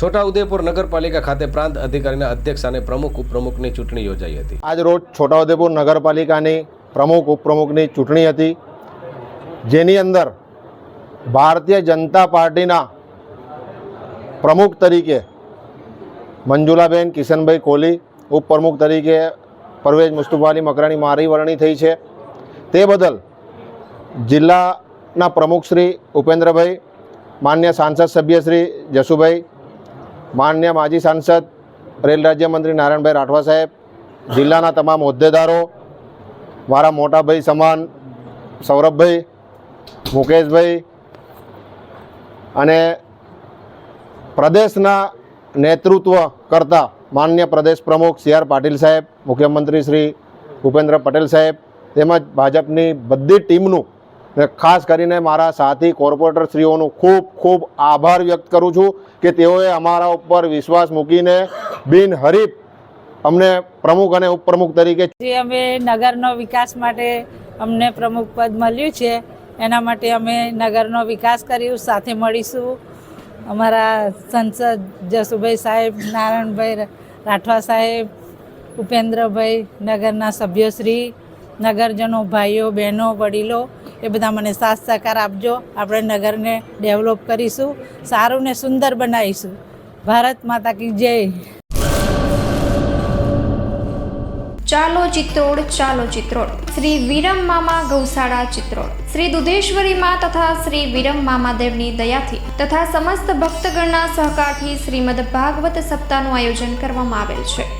છોટાઉદેપુર નગરપાલિકા ખાતે પ્રાંત અધિકારીના અધ્યક્ષ અને પ્રમુખ ઉપપ્રમુખની ચૂંટણી યોજાઈ હતી. આજ રોજ છોટાઉદેપુર નગરપાલિકાની પ્રમુખ ઉપપ્રમુખની ચૂંટણી હતી. જેની અંદર ભારતીય જનતા પાર્ટીના પ્રમુખ તરીકે મંજુલાબેન કિશનભાઈ કોહલી, ઉપપ્રમુખ તરીકે પરવેજ મુસ્તુફાની મકરાણી મારી વરણી થઈ છે. તે બદલ જિલ્લાના પ્રમુખ શ્રી ઉપેન્દ્રભાઈ, માન્ય સાંસદ સભ્ય શ્રી જસુભાઈ માન્ય માજી સાંસદ, રેલ રાજ્યમંત્રી નારાયણભાઈ રાઠવા સાહેબ, જિલ્લાના તમામ હોદ્દેદારો, મારા મોટાભાઈ સમાન, સૌરભભાઈ, મુકેશભાઈ અને પ્રદેશના નેતૃત્વ કરતા માન્ય પ્રદેશ પ્રમુખ સી આર પાટીલ સાહેબ, મુખ્યમંત્રી શ્રી ભૂપેન્દ્ર પટેલ સાહેબ, તેમજ ભાજપની બધી ટીમનું ખાસ કરીને મારા સાથી કોર્પોરેટરશ્રીઓનું ખૂબ ખૂબ આભાર વ્યક્ત કરું છું કે તેઓએ અમારા ઉપર વિશ્વાસ મૂકીને બિનહરીફ અમને પ્રમુખ અને ઉપપ્રમુખ તરીકે જે અમે નગરનો વિકાસ માટે અમને પ્રમુખ પદ મળ્યું છે, એના માટે અમે નગરનો વિકાસ કર્યું, સાથે મળીશું. અમારા સંસદ જસુભાઈ સાહેબ, નારાયણભાઈ રાઠવા સાહેબ, ઉપેન્દ્રભાઈ, નગરના સભ્યશ્રી, નગરજનો ભાઈઓ, બહેનો, વડીલો એ બધા મને સાથ સહકાર આપજો. આપણે નગરને ડેવલપ કરીશું, સારું ને સુંદર બનાવીશું. ભારત માતા કી જય. ચાલો ચિત્રોડ ચાલો ચિત્રોડ. શ્રી વિરમ મામા ગૌશાળા ચિત્રોડ. શ્રી દુધેશ્વરી માં તથા શ્રી વિરમ મામાદેવની દયાથી તથા સમસ્ત ભક્તગણના સહકારથી શ્રીમદ ભાગવત સપ્તાહનું આયોજન કરવામાં આવેલ છે.